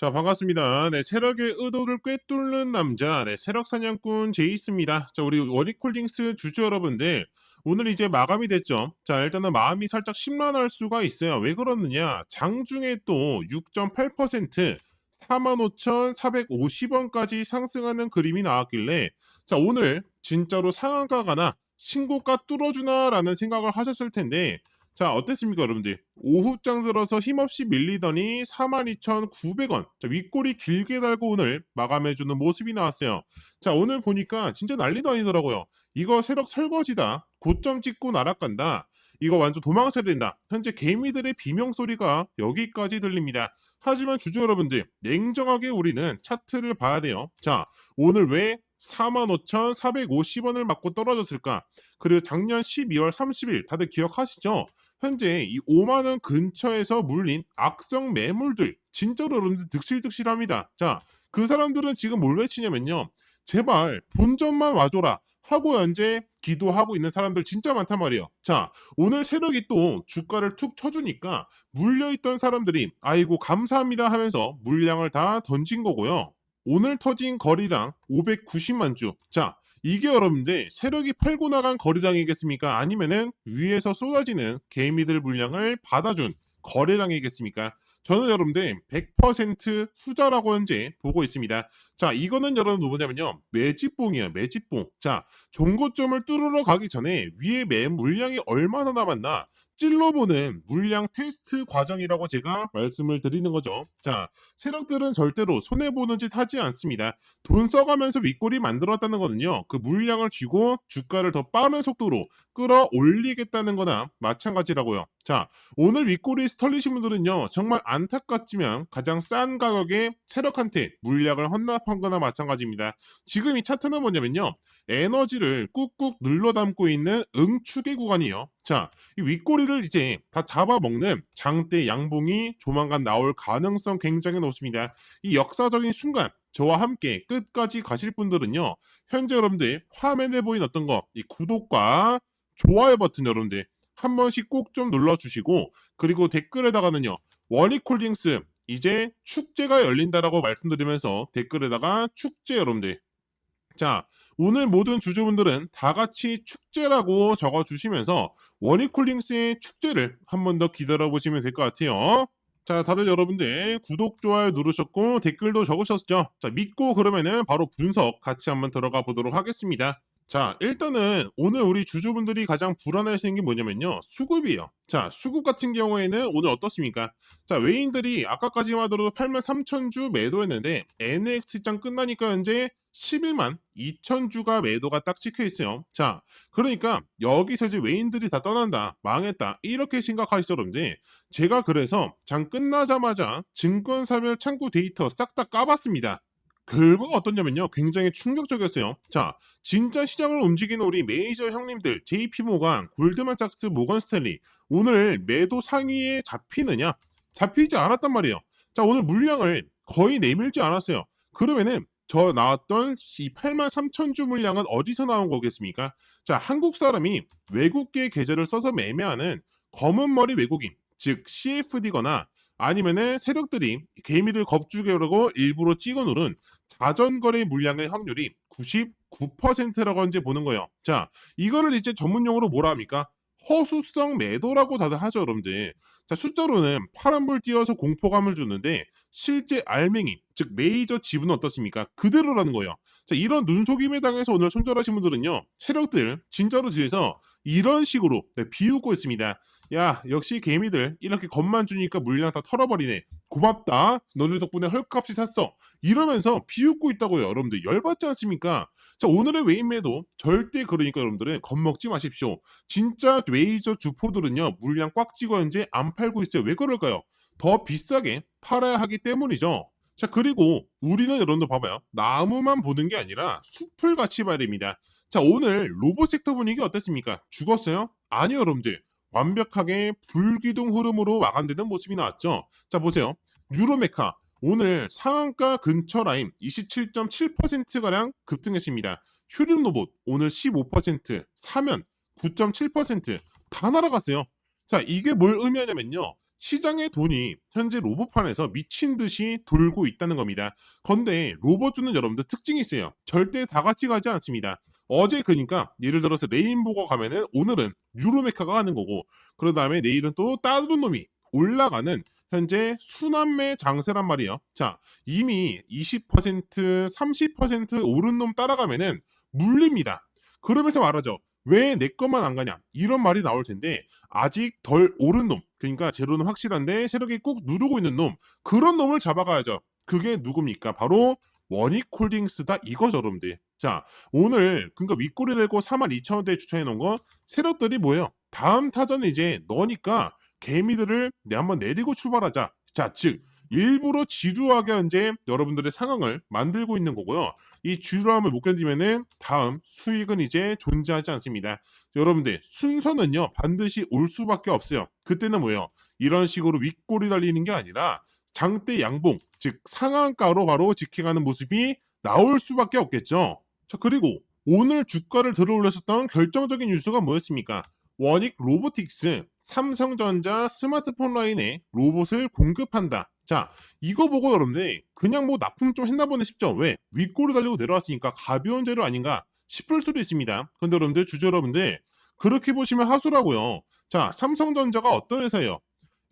자, 반갑습니다. 네, 세력의 의도를 꿰뚫는 남자, 네, 세력 사냥꾼 제이스입니다. 자, 우리 워릭홀딩스 주주 여러분들, 오늘 이제 마감이 됐죠. 자, 일단은 마음이 살짝 심란할 수가 있어요. 왜 그러느냐? 장중에 또 6.8% 45,450원까지 상승하는 그림이 나왔길래, 자, 오늘 진짜로 상한가 가나 신고가 뚫어주나라는 생각을 하셨을 텐데, 자, 어땠습니까, 여러분들? 오후장 들어서 힘없이 밀리더니 42,900원. 자, 윗골이 길게 달고 오늘 마감해주는 모습이 나왔어요. 자, 오늘 보니까 진짜 난리도 아니더라고요. 이거 세력 설거지다. 고점 찍고 날아간다. 이거 완전 도망쳐야 된다. 현재 개미들의 비명 소리가 여기까지 들립니다. 하지만 주주 여러분들, 냉정하게 우리는 차트를 봐야 돼요. 자, 오늘 왜 45,450원을 맞고 떨어졌을까? 그리고 작년 12월 30일 다들 기억하시죠? 현재 이 5만 원 근처에서 물린 악성 매물들 진짜로 여러분들 득실득실합니다. 자, 그 사람들은 지금 뭘 외치냐면요. 제발 본전만 와줘라 하고 현재 기도하고 있는 사람들 진짜 많단 말이에요. 자, 오늘 세력이 또 주가를 툭 쳐주니까 물려있던 사람들이 아이고 감사합니다 하면서 물량을 다 던진 거고요. 오늘 터진 거리량 590만 주. 자, 이게 여러분들 세력이 팔고 나간 거래량이겠습니까? 아니면은 위에서 쏟아지는 개미들 물량을 받아준 거래량이겠습니까? 저는 여러분들 100% 후자라고 현재 보고 있습니다. 자, 이거는 여러분 뭐냐면요. 매집봉이에요. 매집봉. 자, 종고점을 뚫으러 가기 전에 위에 매 물량이 얼마나 남았나 찔러보는 물량 테스트 과정이라고 제가 말씀을 드리는 거죠. 자, 세력들은 절대로 손해보는 짓 하지 않습니다. 돈 써가면서 윗골이 만들었다는 거는요. 그 물량을 쥐고 주가를 더 빠른 속도로 끌어올리겠다는 거나 마찬가지라고요. 자, 오늘 윗골이 털리신 분들은요. 정말 안타깝지만 가장 싼 가격에 세력한테 물량을 헌납 한 거나 마찬가지입니다. 지금 이 차트는 뭐냐면요. 에너지를 꾹꾹 눌러 담고 있는 응축의 구간이에요. 자, 이 윗꼬리를 이제 다 잡아먹는 장대 양봉이 조만간 나올 가능성 굉장히 높습니다. 이 역사적인 순간 저와 함께 끝까지 가실 분들은요. 현재 여러분들 화면에 보인 어떤 거, 이 구독과 좋아요 버튼 여러분들 한 번씩 꼭 좀 눌러주시고 그리고 댓글에다가는요. 원익홀딩스 이제 축제가 열린다라고 말씀드리면서 댓글에다가 축제 여러분들 자 오늘 모든 주주분들은 다 같이 축제라고 적어주시면서 원익홀딩스의 축제를 한 번 더 기다려 보시면 될 것 같아요. 자, 다들 여러분들 구독, 좋아요 누르셨고 댓글도 적으셨죠? 자, 믿고 그러면은 바로 분석 같이 한번 들어가 보도록 하겠습니다. 자, 일단은 오늘 우리 주주분들이 가장 불안해하시는 게 뭐냐면요. 수급이에요. 자, 수급 같은 경우에는 오늘 어떻습니까? 자, 외인들이 아까까지만 하더라도 8만 3천 주 매도했는데 NX장 끝나니까 현재 11만 2천 주가 매도가 딱 찍혀 있어요. 자, 그러니까 여기서 이제 외인들이 다 떠난다, 망했다 이렇게 생각하시죠, 여러분들. 제가 그래서 장 끝나자마자 증권사별 창구 데이터 싹 다 까봤습니다. 결과가 어떠냐면요. 굉장히 충격적이었어요. 자, 진짜 시장을 움직이는 우리 메이저 형님들, JP모간, 골드만삭스, 모건 스탠리 오늘 매도 상위에 잡히느냐? 잡히지 않았단 말이에요. 자, 오늘 물량을 거의 내밀지 않았어요. 그러면은 저 나왔던 이 8만 3천 주 물량은 어디서 나온 거겠습니까? 자, 한국 사람이 외국계 계좌를 써서 매매하는 검은 머리 외국인, 즉 CFD거나 아니면은 세력들이 개미들 겁주려고 일부러 찍어 누른 자전거래 물량의 확률이 99%라고 이제 보는 거예요. 자, 이거를 이제 전문용어로 뭐라 합니까? 허수성 매도라고 다들 하죠, 여러분들. 자, 숫자로는 파란불 띄어서 공포감을 주는데 실제 알맹이, 즉 메이저 지분은 어떻습니까? 그대로라는 거예요. 자, 이런 눈속임에 당해서 오늘 손절하신 분들은요, 세력들 진짜로 뒤에서 이런 식으로 네, 비웃고 있습니다. 야, 역시 개미들 이렇게 겁만 주니까 물량 다 털어버리네. 고맙다. 너네 덕분에 헐값이 샀어. 이러면서 비웃고 있다고요. 여러분들 열받지 않습니까? 자, 오늘의 웨인매도 절대 그러니까 여러분들은 겁먹지 마십시오. 진짜 웨이저 주포들은요, 물량 꽉 찍어 현재 안 팔고 있어요. 왜 그럴까요? 더 비싸게 팔아야 하기 때문이죠. 자, 그리고 우리는 여러분들 봐봐요. 나무만 보는 게 아니라 숲을 같이 봐야 됩니다. 자, 오늘 로봇 섹터 분위기 어땠습니까? 죽었어요? 아니요, 여러분들. 완벽하게 불기둥 흐름으로 마감되는 모습이 나왔죠. 자, 보세요. 유로메카. 오늘 상한가 근처 라인 27.7%가량 급등했습니다. 휴림 로봇 오늘 15%, 사면 9.7%다 날아갔어요. 자, 이게 뭘 의미하냐면요. 시장의 돈이 현재 로봇판에서 미친 듯이 돌고 있다는 겁니다. 건데 로봇주는 여러분들 특징이 있어요. 절대 다 같이 가지 않습니다. 어제 그러니까 예를 들어서 레인보가 가면은 오늘은 유로메카가 가는 거고 그런 다음에 내일은 또 다른 놈이 올라가는 현재 순환매 장세란 말이에요. 자 이미 20% 30% 오른 놈 따라가면은 물립니다. 그러면서 말하죠. 왜 내 것만 안 가냐 이런 말이 나올 텐데 아직 덜 오른 놈 그러니까 제로는 확실한데 세력이 꾹 누르고 있는 놈 그런 놈을 잡아가야죠. 그게 누굽니까? 바로 원익홀딩스다 이거죠 여러분들. 자 오늘 그러니까 윗골이 들고 42,000원대에 추천해 놓은 거 세력들이 뭐예요? 다음 타전 이제 너니까 개미들을 내 한번 내리고 출발하자. 자, 즉 일부러 지루하게 현재 여러분들의 상황을 만들고 있는 거고요. 이 지루함을 못 견디면은 다음 수익은 이제 존재하지 않습니다. 여러분들 순서는요 반드시 올 수밖에 없어요. 그때는 뭐예요? 이런 식으로 윗골이 달리는 게 아니라 장대 양봉, 즉 상한가로 바로 지켜가는 모습이 나올 수밖에 없겠죠. 자 그리고 오늘 주가를 들어올렸었던 결정적인 뉴스가 뭐였습니까? 원익 로보틱스 삼성전자 스마트폰 라인에 로봇을 공급한다. 자, 이거 보고 여러분들 그냥 뭐 납품 좀 했나 보네 싶죠? 왜? 윗골을 달리고 내려왔으니까 가벼운 재료 아닌가 싶을 수도 있습니다. 근데 여러분들 주주 여러분들 그렇게 보시면 하수라고요. 자, 삼성전자가 어떤 회사예요?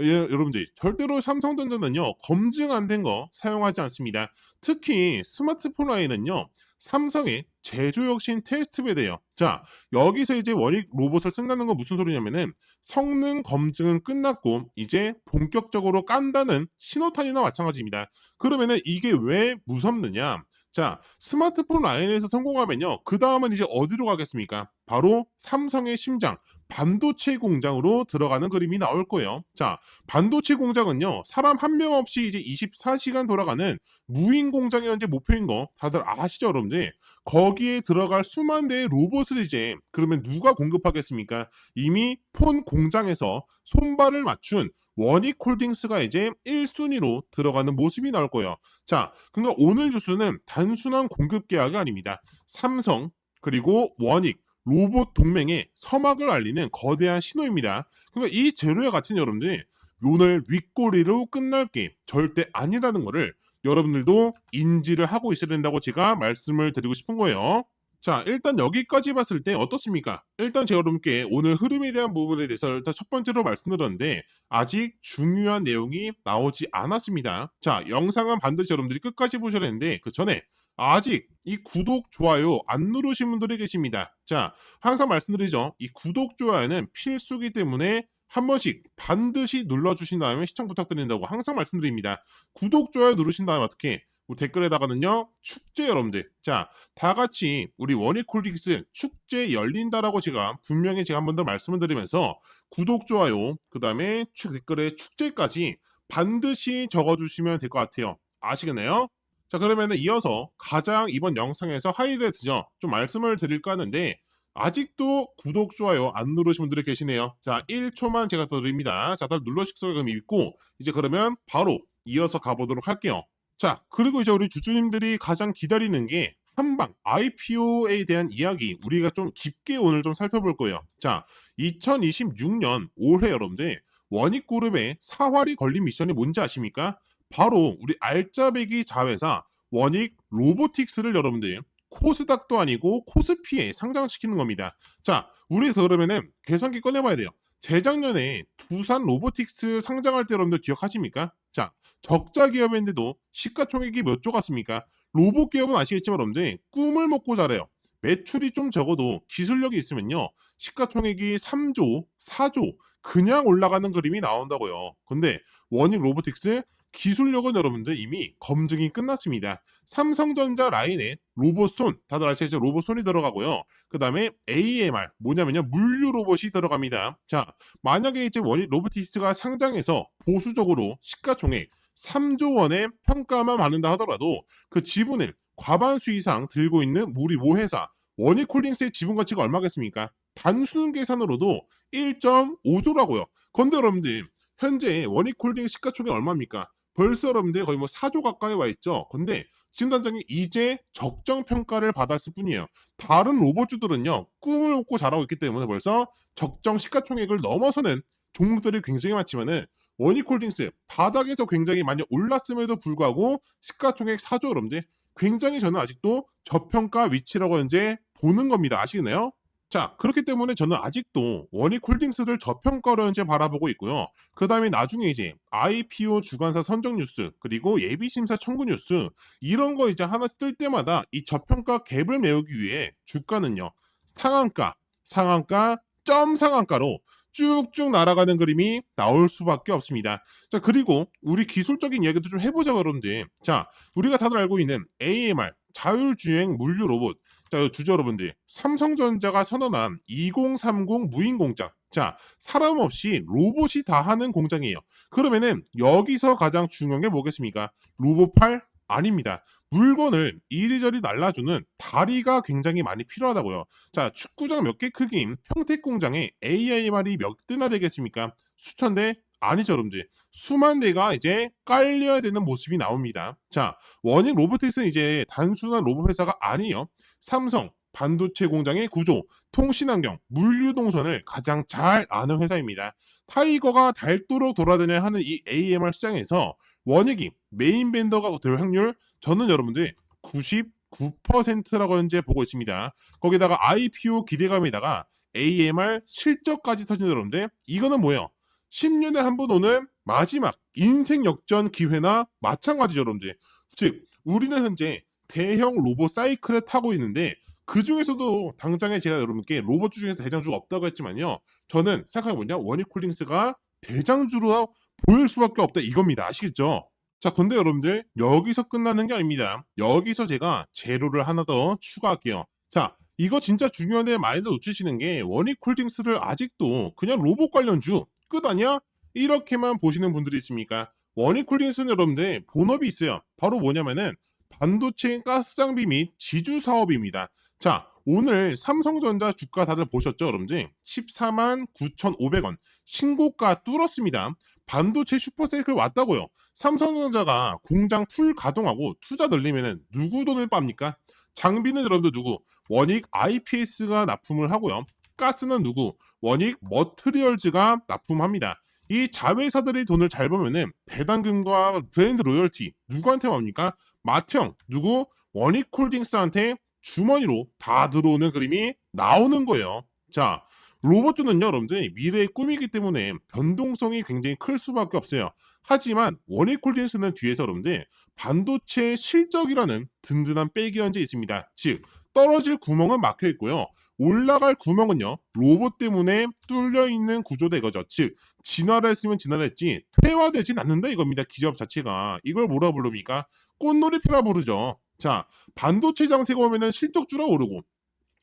예, 여러분들 절대로 삼성전자는요 검증 안 된 거 사용하지 않습니다. 특히 스마트폰 라인은요 삼성의 제조 혁신 테스트베드예요. 자, 여기서 이제 원익 로봇을 쓴다는 건 무슨 소리냐면은 성능 검증은 끝났고 이제 본격적으로 깐다는 신호탄이나 마찬가지입니다. 그러면은 이게 왜 무섭느냐? 자, 스마트폰 라인에서 성공하면요. 그 다음은 이제 어디로 가겠습니까? 바로 삼성의 심장, 반도체 공장으로 들어가는 그림이 나올 거예요. 자, 반도체 공장은요, 사람 한 명 없이 이제 24시간 돌아가는 무인 공장이 현재 목표인 거 다들 아시죠, 여러분들? 거기에 들어갈 수만 대의 로봇을 이제 그러면 누가 공급하겠습니까? 이미 폰 공장에서 손발을 맞춘 원익홀딩스가 이제 1순위로 들어가는 모습이 나올 거예요. 자, 그러니까 오늘 뉴스는 단순한 공급 계약이 아닙니다. 삼성 그리고 원익 로봇 동맹의 서막을 알리는 거대한 신호입니다. 그러니까 이 재료와 같은 여러분들이 오늘 윗꼬리로 끝날 게 절대 아니라는 거를 여러분들도 인지를 하고 있어야 된다고 제가 말씀을 드리고 싶은 거예요. 자, 일단 여기까지 봤을 때 어떻습니까? 일단 제가 여러분께 오늘 흐름에 대한 부분에 대해서 일단 첫 번째로 말씀드렸는데 아직 중요한 내용이 나오지 않았습니다. 자, 영상은 반드시 여러분들이 끝까지 보셔야 되는데 그 전에 아직 이 구독, 좋아요 안 누르신 분들이 계십니다. 자, 항상 말씀드리죠. 이 구독, 좋아요는 필수기 때문에 한 번씩 반드시 눌러주신 다음에 시청 부탁드린다고 항상 말씀드립니다. 구독, 좋아요 누르신 다음에 어떻게 우리 댓글에다가는요 축제 여러분들 자 다 같이 우리 원익콜릭스 축제 열린다라고 제가 분명히 제가 한 번 더 말씀을 드리면서 구독 좋아요 그 다음에 댓글에 축제까지 반드시 적어주시면 될 것 같아요 아시겠나요? 자 그러면은 이어서 가장 이번 영상에서 하이라이트죠 좀 말씀을 드릴까 하는데 아직도 구독, 좋아요 안 누르신 분들이 계시네요. 자, 1초만 제가 더 드립니다. 자, 다들 눌러주시면 있고, 이제 그러면 바로 이어서 가보도록 할게요. 자, 그리고 이제 우리 주주님들이 가장 기다리는 게 한방 IPO에 대한 이야기 우리가 좀 깊게 오늘 좀 살펴볼 거예요. 자, 2026년 올해 여러분들 원익그룹의 사활이 걸린 미션이 뭔지 아십니까? 바로 우리 알짜배기 자회사 원익 로보틱스를 여러분들 코스닥도 아니고 코스피에 상장시키는 겁니다. 자, 우리 그러면은 계산기 꺼내봐야 돼요. 재작년에 두산 로보틱스 상장할 때 여러분들 기억하십니까? 자, 적자 기업인데도 시가총액이 몇조 같습니까? 로봇 기업은 아시겠지만 여러분들 꿈을 먹고 자래요. 매출이 좀 적어도 기술력이 있으면요. 시가총액이 3조, 4조 그냥 올라가는 그림이 나온다고요. 근데 원익 로보틱스 기술력은 여러분들 이미 검증이 끝났습니다. 삼성전자 라인에 로봇손, 다들 아시겠죠? 로봇손이 들어가고요. 그 다음에 AMR, 뭐냐면요. 물류 로봇이 들어갑니다. 자, 만약에 이제 원이 로보틱스가 상장해서 보수적으로 시가총액 3조 원의 평가만 받는다 하더라도 그 지분을 과반수 이상 들고 있는 우리 모회사 원익홀딩스의 지분 가치가 얼마겠습니까? 단순 계산으로도 1.5조라고요. 건데 여러분들 현재 원익홀딩 시가총액 얼마입니까? 벌써 여러분들 거의 뭐 4조 가까이 와 있죠. 근데 지금 단장이 이제 적정 평가를 받았을 뿐이에요. 다른 로봇주들은요 꿈을 먹고 자라고 있기 때문에 벌써 적정 시가총액을 넘어서는 종목들이 굉장히 많지만은 원익홀딩스 바닥에서 굉장히 많이 올랐음에도 불구하고 시가총액 4조 여러분들 굉장히 저는 아직도 저평가 위치라고 이제 보는 겁니다. 아시겠나요? 자, 그렇기 때문에 저는 아직도 원익 홀딩스를 저평가로 현재 바라보고 있고요. 그 다음에 나중에 이제 IPO 주관사 선정 뉴스, 그리고 예비심사 청구 뉴스, 이런 거 이제 하나 쓸 때마다 이 저평가 갭을 메우기 위해 주가는요, 상한가, 상한가, 점 상한가로 쭉쭉 날아가는 그림이 나올 수밖에 없습니다. 자, 그리고 우리 기술적인 이야기도 좀 해보자 그런데, 자, 우리가 다들 알고 있는 AMR, 자율주행 물류 로봇, 자, 주저 여러분들, 삼성전자가 선언한 2030 무인 공장. 자, 사람 없이 로봇이 다 하는 공장이에요. 그러면은 여기서 가장 중요한 게 뭐겠습니까? 로봇팔 아닙니다. 물건을 이리저리 날라주는 다리가 굉장히 많이 필요하다고요. 자, 축구장 몇 개 크기인 평택 공장에 AIMR이 몇 대나 되겠습니까? 수천 대? 아니죠, 여러분들. 수만 대가 이제 깔려야 되는 모습이 나옵니다. 자, 원익 로보틱스는 이제 단순한 로봇 회사가 아니에요. 삼성, 반도체 공장의 구조, 통신 환경, 물류 동선을 가장 잘 아는 회사입니다. 타이거가 닳도록 돌아다녀야 하는 이 AMR 시장에서 원익이 메인 벤더가 될 확률 저는 여러분들 99%라고 현재 보고 있습니다. 거기다가 IPO 기대감에다가 AMR 실적까지 터진 여러분들 이거는 뭐예요? 10년에 한 번 오는 마지막 인생 역전 기회나 마찬가지죠, 여러분들. 즉 우리는 현재 대형 로봇 사이클을 타고 있는데 그 중에서도 당장에 제가 여러분께 로봇주 중에서 대장주가 없다고 했지만요. 저는 생각해보냐 원익홀딩스가 대장주로 보일 수밖에 없다 이겁니다. 아시겠죠? 자, 근데 여러분들 여기서 끝나는 게 아닙니다. 여기서 제가 재료를 하나 더 추가할게요. 자, 이거 진짜 중요한데 많이들 놓치시는 게 원익홀딩스를 아직도 그냥 로봇 관련주 끝 아니야? 이렇게만 보시는 분들이 있습니까? 원익홀딩스는 여러분들 본업이 있어요. 바로 뭐냐면은 반도체 가스 장비 및 지주 사업입니다. 자, 오늘 삼성전자 주가 다들 보셨죠, 여러분들? 14만 9,500원 신고가 뚫었습니다. 반도체 슈퍼사이클 왔다고요. 삼성전자가 공장 풀 가동하고 투자 늘리면은 누구 돈을 빱니까? 장비는 여러분들 누구? 원익 IPS가 납품을 하고요. 가스는 누구? 원익 머트리얼즈가 납품합니다. 이 자회사들이 돈을 잘 벌면은 배당금과 브랜드 로열티 누구한테 옵니까? 마트형 누구? 원익홀딩스한테 주머니로 다 들어오는 그림이 나오는 거예요. 자, 로봇주는요, 여러분들 미래의 꿈이기 때문에 변동성이 굉장히 클 수밖에 없어요. 하지만 원익홀딩스는 뒤에서 여러분들 반도체 실적이라는 든든한 백이 현재 있습니다. 즉 떨어질 구멍은 막혀 있고요. 올라갈 구멍은요 로봇 때문에 뚫려 있는 구조다 이거죠. 즉 진화를 했으면 진화를 했지 퇴화되진 않는다 이겁니다. 기업 자체가 이걸 뭐라 부릅니까? 꽃놀이피라 부르죠. 자 반도체 장세가 오면은 실적주라 오르고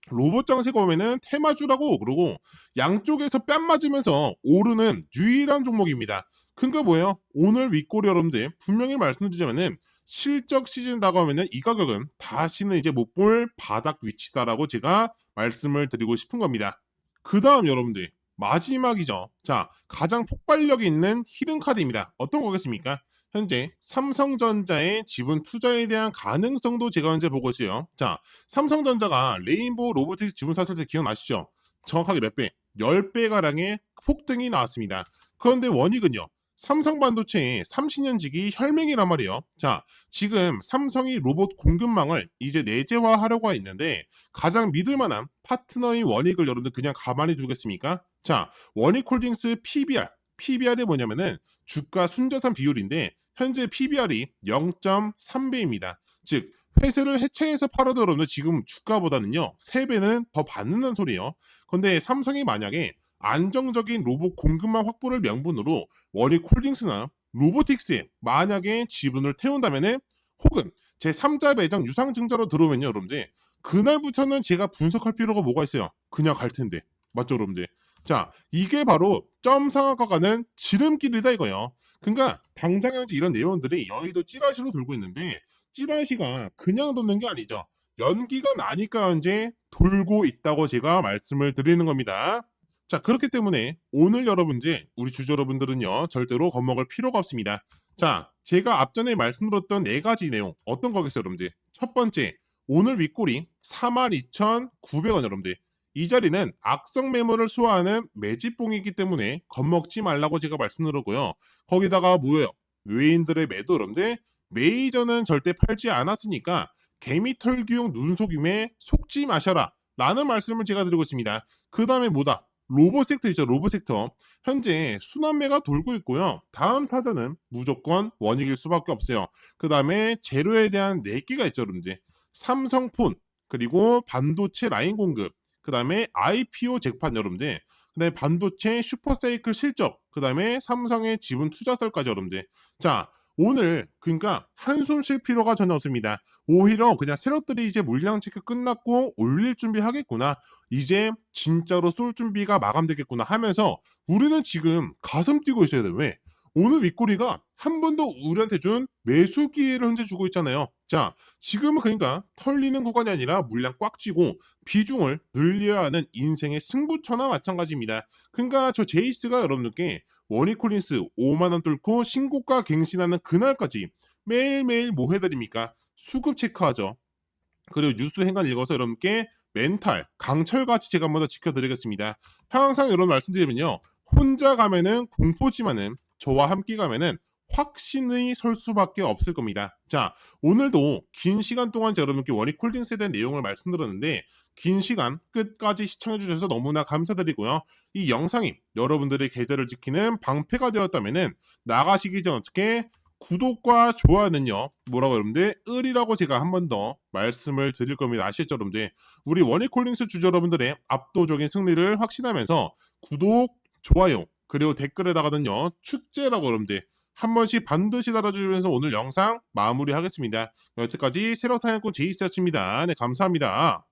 로봇 장세가 오면은 테마주라고 그러고 양쪽에서 뺨 맞으면서 오르는 유일한 종목입니다. 그러니까 뭐예요? 오늘 윗골이 여러분들 분명히 말씀드리자면은 실적 시즌 다가오면은 이 가격은 다시는 이제 못 볼 바닥 위치다라고 제가 말씀을 드리고 싶은 겁니다. 그 다음 여러분들 마지막이죠. 자 가장 폭발력이 있는 히든 카드입니다. 어떤 거겠습니까? 현재 삼성전자의 지분 투자에 대한 가능성도 제가 현재 보고 있어요. 자, 삼성전자가 레인보우 로보틱스 지분 샀을 때 기억나시죠? 정확하게 몇 배? 10배가량의 폭등이 나왔습니다. 그런데 원익은요. 삼성 반도체의 30년 지기 혈맹이란 말이에요. 자, 지금 삼성이 로봇 공급망을 이제 내재화하려고 있는데 가장 믿을 만한 파트너인 원익을 여러분들 그냥 가만히 두겠습니까? 자, 원익홀딩스 PBR, PBR이 뭐냐면은 주가 순자산 비율인데 현재 PBR이 0.3배입니다. 즉 회사를 해체해서 팔아도 여러분들 지금 주가보다는요 3배는 더 받는다는 소리예요. 근데 삼성이 만약에 안정적인 로봇 공급망 확보를 명분으로 원익 홀딩스나 로보틱스에 만약에 지분을 태운다면은 혹은 제 3자 매장 유상증자로 들어오면요 여러분들. 그날부터는 제가 분석할 필요가 뭐가 있어요? 그냥 갈 텐데. 맞죠 여러분들? 자 이게 바로 점 상한가 가는 지름길이다 이거예요. 그러니까 당장 현재 이런 내용들이 여의도 찌라시로 돌고 있는데 찌라시가 그냥 도는 게 아니죠. 연기가 나니까 현재 돌고 있다고 제가 말씀을 드리는 겁니다 자, 그렇기 때문에 오늘 여러분들, 우리 주주 여러분들은요, 절대로 겁먹을 필요가 없습니다. 자, 제가 앞전에 말씀드렸던 네 가지 내용, 어떤 거겠어요, 여러분들? 첫 번째, 오늘 윗골이 42,900원, 여러분들. 이 자리는 악성 매물을 소화하는 매집봉이기 때문에 겁먹지 말라고 제가 말씀드렸고요. 거기다가 뭐예요? 외인들의 매도 여러분들 메이저는 절대 팔지 않았으니까 개미털기용 눈속임에 속지 마셔라 라는 말씀을 제가 드리고 있습니다. 그 다음에 뭐다? 로봇 섹터 있죠 로봇 섹터. 현재 순환매가 돌고 있고요. 다음 타자는 무조건 원익일 수밖에 없어요. 그 다음에 재료에 대한 4개가 있죠 여러분들. 삼성폰 그리고 반도체 라인 공급 그 다음에 IPO 잭판 여러분들. 그 다음에 반도체 슈퍼사이클 실적 그 다음에 삼성의 지분 투자설까지 여러분들. 자 오늘 그러니까 한숨 쉴 필요가 전혀 없습니다. 오히려 그냥 세력들이 이제 물량 체크 끝났고 올릴 준비하겠구나. 이제 진짜로 쏠 준비가 마감되겠구나 하면서 우리는 지금 가슴 뛰고 있어야 돼. 왜? 오늘 윗꼬리가 한 번도 우리한테 준 매수 기회를 현재 주고 있잖아요. 자, 지금은 그러니까 털리는 구간이 아니라 물량 꽉 쥐고 비중을 늘려야 하는 인생의 승부처나 마찬가지입니다. 그러니까 저 제이스가 여러분들께 원이콜린스 5만원 뚫고 신고가 갱신하는 그날까지 매일매일 뭐 해드립니까? 수급 체크하죠. 그리고 뉴스 행간 읽어서 여러분께 멘탈, 강철같이 제가 한번 더 지켜드리겠습니다. 항상 여러분 말씀드리면요. 혼자 가면은 공포지만은 저와 함께 가면은 확신이 설 수밖에 없을 겁니다. 자, 오늘도 긴 시간 동안 여러분께 원익 콜딩스에 대한 내용을 말씀드렸는데 긴 시간 끝까지 시청해 주셔서 너무나 감사드리고요. 이 영상이 여러분들의 계좌를 지키는 방패가 되었다면은 나가시기 전 어떻게 구독과 좋아요는요 뭐라고 여러분들? 을이라고 제가 한 번 더 말씀을 드릴 겁니다. 아시죠 여러분들? 우리 원익콜링스 주주 여러분들의 압도적인 승리를 확신하면서 구독 좋아요 그리고 댓글에다가는요 축제라고 여러분들 한 번씩 반드시 달아주면서 오늘 영상 마무리하겠습니다. 여태까지 새로 사냥꾼 제이스였습니다. 네 감사합니다